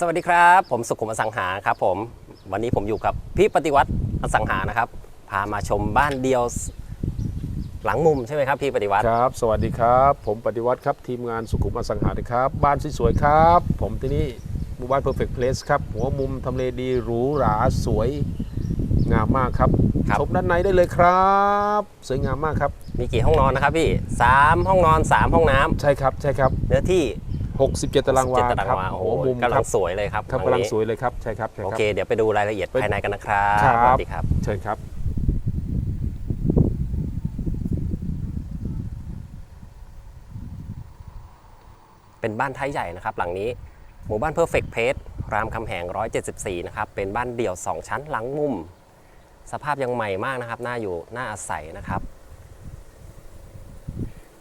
สวัสดีครับ ผมสุขุมอสังหาครับผมวันนี้ผมอยู่กับพี่ปฏิวัติอสังหานะครับ พามาชมบ้านเดียวหลังมุมใช่ไหมครับพี่ปฏิวัติครับ สวัสดีครับ ผมปฏิวัติครับทีมงานสุขุมอสังหานะครับ บ้านสวยๆครับ ผมที่นี่หมู่บ้าน Perfect Place ครับ หัวมุมทำเลดีหรูหราสวยงามมากครับครับชมด้านในได้เลยครับ สวยงามมากครับ มีกี่ห้องนอนนะครับพี่สามห้องนอนสามห้องน้ำใช่ครับใช่ครับ เนื้อที่ 67 ตารางวา17ตารางครับวา โอ้โหหัวมุมกำคลัรังบสวยเลยครับครับหลักำลังนี้สวยเลยครับใช่ครับใช่โอครับ เค เดี๋ยวไปดูรายละเอียดภายในกันนะครับครับ สวัสดีครับ เชิญครับ เป็นบ้านไทยใหญ่นะครับ หลังนี้หมู่บ้าน Perfect Place รามคำแหง 174 นะครับ เป็นบ้านเดี่ยว 2 ชั้นหลังมุม สภาพยังใหม่มากนะครับ น่าอยู่ น่าอาศัยนะครับ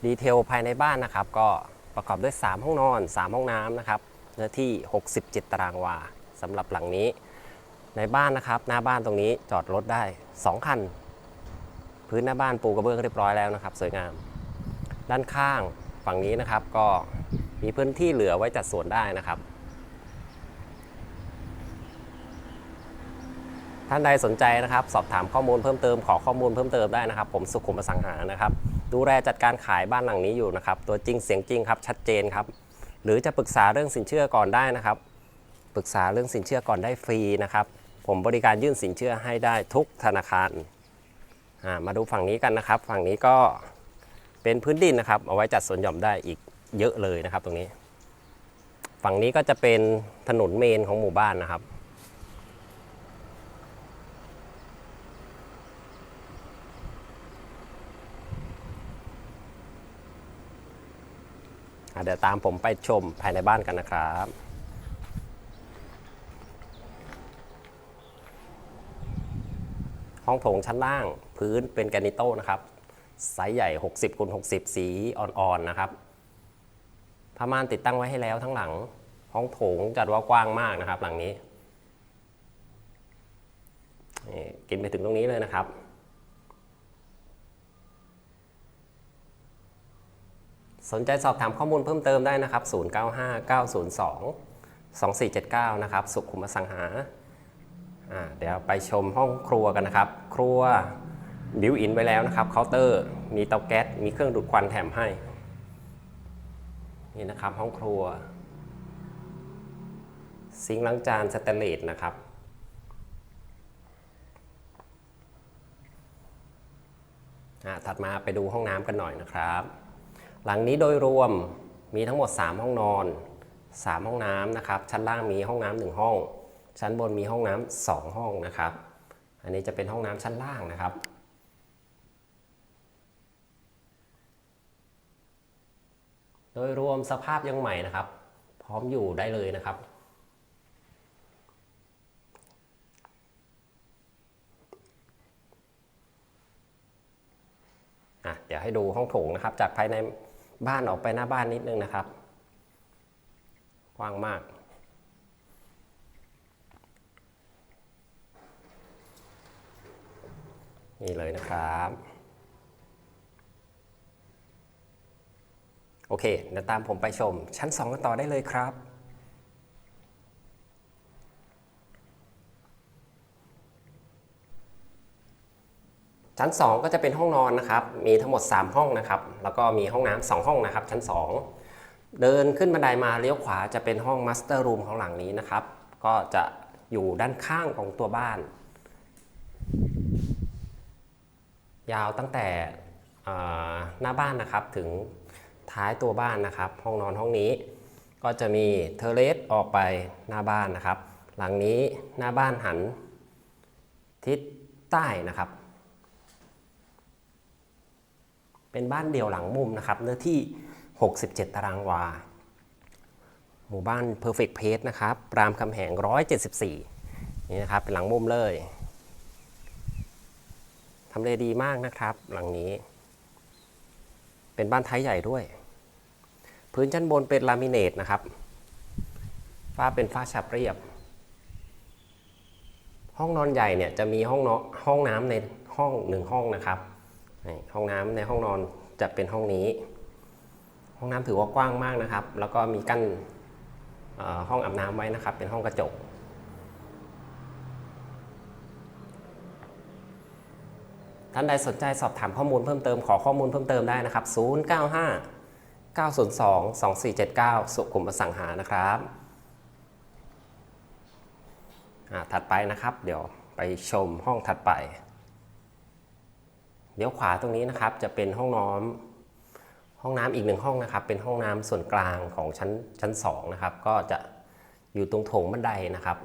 ดีเทลภายในบ้านนะครับ ก็ ประกอบด้วย 3 ห้องนอน 3 ห้องน้ำนะครับเนื้อที่ 67 ตารางวาสำหรับหลังนี้ ในบ้านนะครับ หน้าบ้านตรงนี้จอดรถได้ 2 คัน พื้นหน้าบ้านปูกระเบื้องเรียบร้อยแล้วนะครับ สวยงาม ด้านข้างฝั่งนี้นะครับก็มีพื้นที่เหลือไว้จัดสวนได้นะครับ ท่านใดสนใจนะครับ สอบถามข้อมูลเพิ่มเติมขอข้อมูลเพิ่มเติมได้นะครับ ผมสุขุมอสังหานะครับ ดูแลจัดการขายบ้านหลังนี้อยู่นะครับ ตัวจริงเสียงจริงครับชัดเจนครับ หรือจะปรึกษาเรื่องสินเชื่อก่อนได้นะครับ ปรึกษาเรื่องสินเชื่อก่อนได้ฟรีนะครับ ผมบริการยื่นสินเชื่อให้ได้ทุกธนาคารมาดูฝั่งนี้กันนะครับ ฝั่งนี้ก็เป็นพื้นดินนะครับ เอาไว้จัดสวนหย่อมได้อีกเยอะเลยนะครับ ตรงนี้ ฝั่งนี้ก็จะเป็นถนนเมนของหมู่บ้านนะครับ เดี๋ยวตามผมไปชมภายในบ้านกันนะครับห้องโถงชั้นล่างพื้นเป็นแกนิโต้นะครับไซส์ใหญ่ 60คูณ60 สีอ่อนๆนะครับผ้าม่านติดตั้งไว้ให้แล้วทั้งหลัง ห้องโถงจัดว่ากว้างมากนะครับ หลังนี้กินไปถึงตรงนี้เลยนะครับ สนใจสอบถามข้อมูลเพิ่มเติมได้นะครับ 095902 2479 นะครับ สุขุมสังหา เดี๋ยวไปชมห้องครัวกันนะครับ ครัวบิวอินไว้แล้วนะครับ เคาน์เตอร์ มีเตาแก๊ส มีเครื่องดูดควันแถมให้ นี่นะครับ ห้องครัว ซิงค์ล้างจานสแตนเลสนะครับถัดมาไปดูห้องน้ำกันหน่อยนะครับ หลังนี้โดยรวมมีทั้งหมด 3 ห้องนอน 3 ห้องน้ำนะครับ ชั้นล่างมีห้องน้ำหนึ่งห้อง ชั้นบนมีห้องน้ำสองห้องนะครับ อันนี้จะเป็นห้องน้ำชั้นล่างนะครับ โดยรวมสภาพยังใหม่นะครับ พร้อมอยู่ได้เลยนะครับอะเดี๋ยวให้ดูห้องโถงนะครับ จากภายใน บ้านออกไปหน้าบ้านนิดนึงนะครับกว้างมาก นี่เลยนะครับ โอเคเดี๋ยวตามผมไปชมชั้น 2 กันต่อได้เลยครับ ชั้น 2 ก็จะเป็นห้องนอนนะครับ มีทั้งหมด 3 ห้องนะครับ แล้วก็มีห้องน้ำสองห้องนะครับ ชั้น 2 เดินขึ้นบันไดมาเลี้ยวขวาจะเป็นห้องมาสเตอร์รูมของหลังนี้นะครับ ก็จะอยู่ด้านข้างของตัวบ้าน ยาวตั้งแต่หน้าบ้านนะครับถึงท้ายตัวบ้านนะครับ ห้องนอนห้องนี้ ก็จะมีเทเลสออกไปหน้าบ้านนะครับ หลังนี้หน้าบ้านหันทิศใต้นะครับ เป็นบ้านเดี่ยวหลังมุมนะครับ เนื้อที่ 67 ตารางวา หมู่บ้าน Perfect Place นะครับรามคำแหง 174 นี่นะครับ เป็นหลังมุมเลยทำเลดีมากนะครับ หลังนี้ เป็นบ้านไทยใหญ่ด้วย พื้นชั้นบนเป็นลามิเนตนะครับ ฝ้าเป็นฝ้าฉับเรียบห้องนอนใหญ่เนี่ยจะมีห้องนอห้องน้ำในห้องหนึ่งห้องนะครับ ห้องน้ำในห้องนอนจะเป็นห้องนี้ ห้องน้ำถือว่ากว้างมากนะครับ แล้วก็มีกั้นห้องอาบน้ำไว้นะครับ เป็นห้องกระจก ท่านใดสนใจสอบถามข้อมูลเพิ่มเติมขอข้อมูลเพิ่มเติมได้นะครับ 095 902 2479 สุขุมอสังหานะครับถัดไปนะครับ เดี๋ยวไปชมห้องถัดไป เดี๋ยวขวาตรงนี้นะครับจะเป็นห้องน้ำห้องน้ำอีกหนึ่งห้องนะครับ เป็นห้องน้ำส่วนกลางของชั้นชั้นสองนะครับ ก็จะอยู่ตรงโถงบันไดนะครับ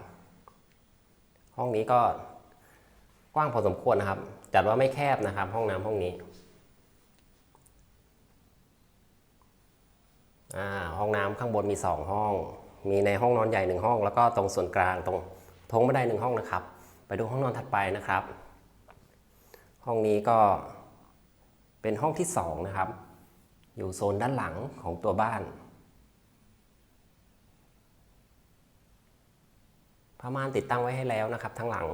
ห้องนี้ก็กว้างพอสมควรนะครับ จัดว่าไม่แคบนะครับ ห้องน้ำห้องนี้ห้องน้ำข้างบนมี 2 ห้อง มีในห้องนอนใหญ่หนึ่งห้อง แล้วก็ตรงส่วนกลางตรงโถงบันไดหนึ่งห้องนะครับ ไปดูห้องนอนถัดไปนะครับ ห้องนี้ก็เป็นห้องที่2นะครับ อยู่โซนด้านหลังของตัวบ้าน ผ้าม่านติดตั้งไว้ให้แล้วนะครับทั้งหลัง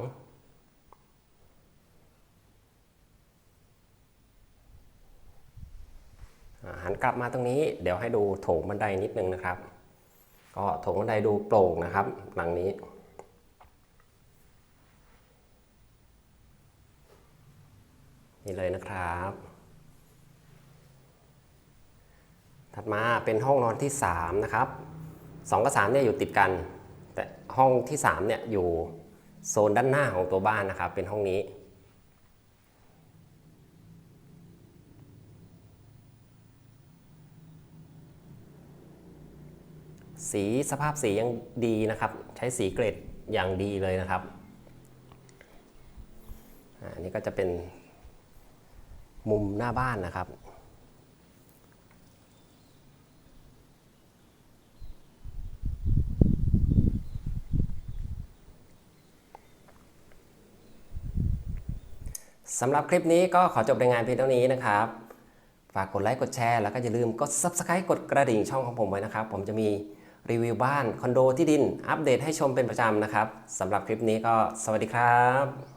หันกลับมาตรงนี้เดี๋ยวให้ดูโถงบันไดนิดนึงนะครับ ก็โถงบันไดดูโปร่งนะครับ หลังนี้ นี่เลยนะครับ ถัดมาเป็นห้องนอนที่ 3 นะครับ2กับ3เนี่ยอยู่ติดกัน แต่ห้องที่3เนี่ยอยู่โซนด้านหน้าของตัวบ้านนะครับ เป็นห้องนี้ สีสภาพสียังดีนะครับ ใช้สีเกรดอย่างดีเลยนะครับอาอันนี้ก็จะเป็น มุมหน้าบ้านนะครับ สำหรับคลิปนี้ก็ขอจบรายงานเพียงเท่านี้นะครับ ฝากกดไลค์กดแชร์แล้วก็อย่าลืมกด Subscribe กดกระดิ่งช่องของผมไว้นะครับ ผมจะมีรีวิวบ้าน คอนโดที่ดิน อัปเดตให้ชมเป็นประจำนะครับสำหรับคลิปนี้ก็สวัสดีครับ